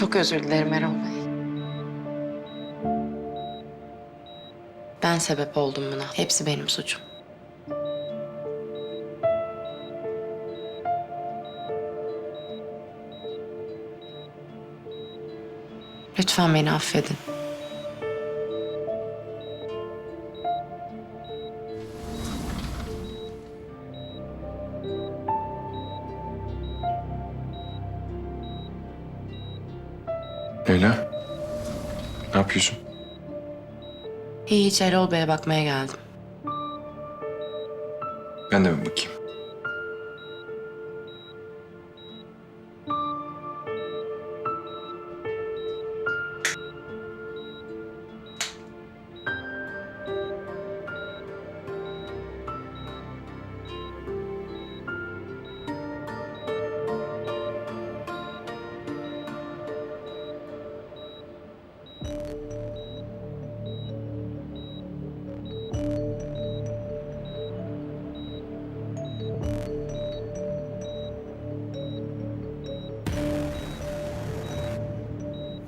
Çok özür dilerim Erol Bey. Ben sebep oldum buna. Hepsi benim suçum. Lütfen beni affedin. Leyla. Ne yapıyorsun? Hiç Erol Bey'e bakmaya geldim. Ben de bir bakayım.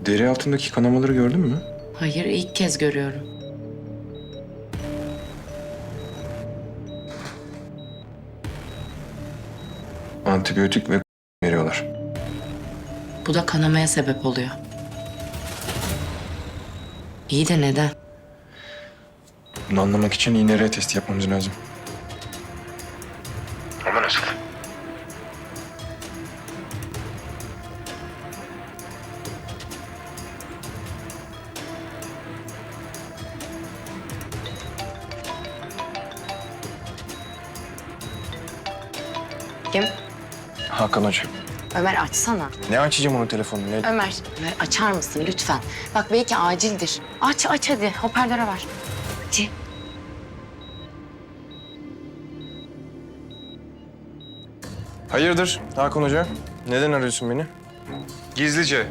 Deri altındaki kanamaları gördün mü? Hayır, ilk kez görüyorum. Antibiyotik ve veriyorlar. Bu da kanamaya sebep oluyor. İyi de neden? Bunu anlamak için iğne testi yapmamız lazım. Kim? Hakan Hoca. Ömer açsana. Ne açacağım onun telefonunu? Ne? Ömer, Ömer açar mısın lütfen? Bak belki acildir. Aç aç hadi hoparlöre var. Hadi. Hayırdır Hakan Hoca? Neden arıyorsun beni? Gizlice.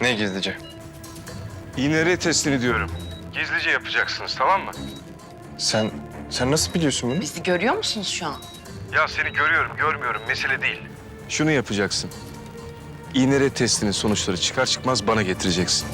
Ne gizlice? İğne testini diyorum. Gizlice yapacaksınız tamam mı? Sen sen nasıl biliyorsun bunu? Bizi görüyor musunuz şu an? Ya seni görüyorum görmüyorum mesele değil. Şunu yapacaksın. İğne testinin sonuçları çıkar çıkmaz bana getireceksin.